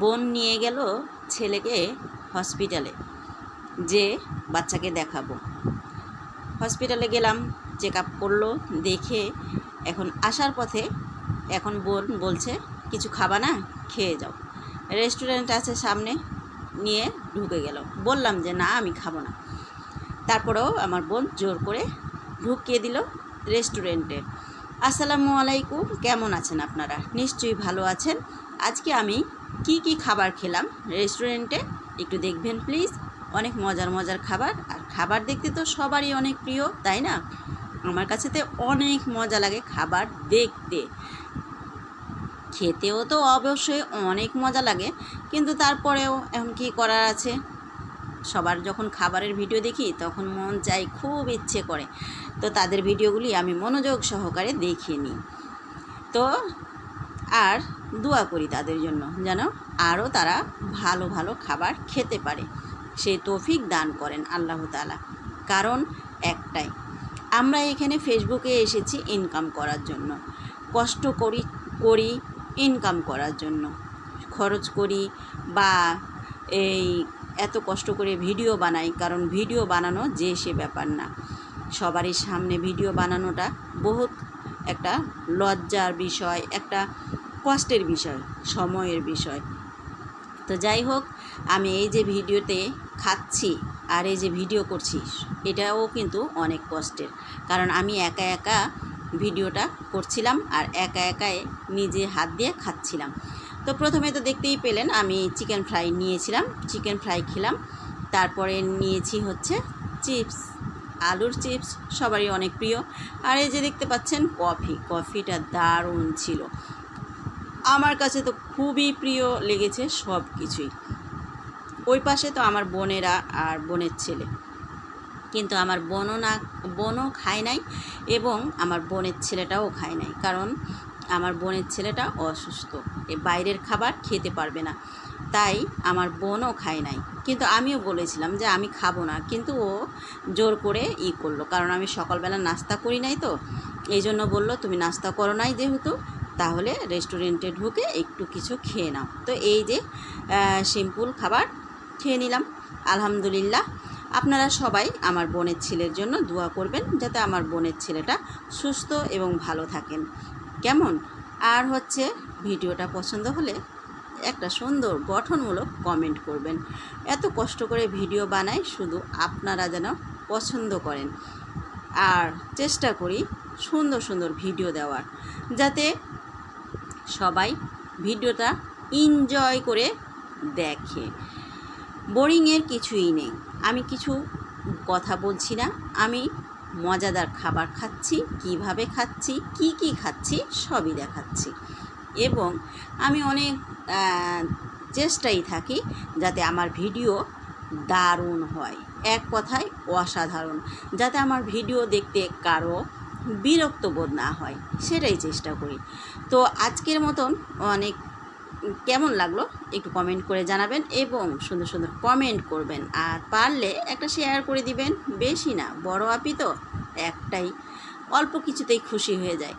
বোন নিয়ে গেল ছেলেকে হসপিটালে, যে বাচ্চাকে দেখাবো। হসপিটালে গেলাম চেক আপ করল, দেখে এখন আসার পথে এখন বোন বলছে, কিছু খাবা না, খেয়ে যাও। রেস্টুরেন্ট আছে সামনে, নিয়ে ঢুকে গেল। বললাম যে, না, আমি খাব না। তারপরেও আমার বোন জোর করে ঢুকিয়ে দিল রেস্টুরেন্টে। আসসালামু আলাইকুম, কেমন আছেন আপনারা? নিশ্চয়ই ভালো আছেন। আজকে আমি কি কি খাবার খেলাম রেস্টুরেন্টে একটু দেখবেন প্লিজ। অনেক মজার মজার খাবার, আর খাবার দেখতে তো সবারই অনেক প্রিয়, তাই না? আমার কাছে তো অনেক মজা লাগে খাবার দেখতে। খেতেও তো অবশ্যই অনেক মজা লাগে, কিন্তু তারপরেও এখন কি করার আছে? সবার যখন খাবারের ভিডিও দেখি, তখন মন চাই খুব ইচ্ছে করে। তো তাদের ভিডিওগুলি আমি মনোযোগ সহকারে দেখিয়ে নিই। তো আর দোয়া করি তাদের জন্য, যেন আরও তারা ভালো ভালো খাবার খেতে পারে। সেই তৌফিক দান করেন আল্লাহ তালা কারণ একটাই, আমরা এখানে ফেসবুকে এসেছি ইনকাম করার জন্য। কষ্ট করি করি ইনকাম করার জন্য। খরচ করি বা এই এত কষ্ট করে ভিডিও বানাই, কারণ ভিডিও বানানো যে সে ব্যাপার না। সবারই সামনে ভিডিও বানানোটা বহুত একটা লজ্জার বিষয়, একটা কষ্টের বিষয়, সময়ের বিষয়। তো যাই হোক, আমি এই যে ভিডিওতে খাচ্ছি আর এই যে ভিডিও করছি, এটাও কিন্তু অনেক কষ্টের। কারণ আমি একা একা ভিডিওটা করছিলাম আর একা একাই নিজে হাত দিয়ে খাচ্ছিলাম। তো প্রথমে তো দেখতেই পেলেন, আমি চিকেন ফ্রাই নিয়েছিলাম চিকেন ফ্রাই খেলাম। তারপরে নিয়েছি হচ্ছে চিপস আলুর চিপস সবারই অনেক প্রিয়। আর এই যে দেখতে পাচ্ছেন কফি কফিটা দারুণ ছিল। আমার কাছে তো খুবই প্রিয় লেগেছে সব কিছুই। ওই পাশে তো আমার বোনেরা আর বোনের ছেলে। কিন্তু আমার বোনও না, বোনও খায় নাই এবং আমার বোনের ছেলেটাও খায় নাই। কারণ আমার বোনের ছেলেটা অসুস্থ। এ বাইরের খাবার খেতে পারবে না। তাই আমার বোনও খায় নাই। কিন্তু আমিও বলেছিলাম যে আমি খাব না। কিন্তু ও জোর করে ই করল। কারণ আমি সকালবেলা নাস্তা করি নাই তো। এই জন্য বলল, তুমি নাস্তা করো নাই যেহেতু। তাহলে রেস্টুরেন্টে ঢুকে একটু কিছু খেয়ে নাও। তো এই যে সিম্পল খাবার খেয়ে নিলাম। আলহামদুলিল্লাহ। আপনারা সবাই আমার বোনের ছেলের জন্য দোয়া করবেন যাতে আমার বোনের ছেলেটা সুস্থ এবং ভালো থাকেন। কেমন? আর হচ্ছে, ভিডিওটা পছন্দ হলে একটা সুন্দর গঠনমূলক কমেন্ট করবেন। এত কষ্ট করে ভিডিও বানাই শুধু আপনারা যেন পছন্দ করেন। আর চেষ্টা করি সুন্দর সুন্দর ভিডিও দেওয়ার। যাতে সবাই ভিডিওটা এনজয় করে দেখে। বোরিংয়ের কিছুই নেই। আমি কিছু কথা বলছি না। আমি মজাদার খাবার খাচ্ছি, কীভাবে খাচ্ছি, কি কি খাচ্ছি, সবই দেখাচ্ছি। এবং আমি অনেক চেষ্টাই থাকি যাতে আমার ভিডিও দারুণ হয়। এক কথায় অসাধারণ। যাতে আমার ভিডিও দেখতে কারও বিরক্ত বোধ না হয়, সেটাই চেষ্টা করি। তো আজকের মতন অনেক, কেমন লাগল একটু কমেন্ট করে জানাবেন এবং সুন্দর সুন্দর কমেন্ট করবেন। আর পারলে একটা শেয়ার করে দিবেন, বেশি না, বড় আপি তো একটাই, অল্প কিছুতেই খুশি হয়ে যায়।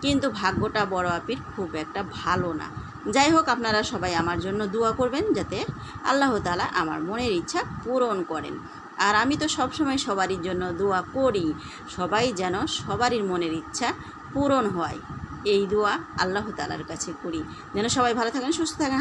কিন্তু ভাগ্যটা বড় আপির খুব একটা ভালো না। যাই হোক, আপনারা সবাই আমার জন্য দোয়া করবেন যাতে আল্লাহ তালা আমার মনের ইচ্ছা পূরণ করেন। আর আমি তো সবসময় সবারই জন্য দোয়া করি, সবাই যেন সবারই মনের ইচ্ছা পূরণ হয়। এই দোয়া আল্লাহ তালার কাছে করি। যেন সবাই ভালো থাকেন, সুস্থ থাকেন।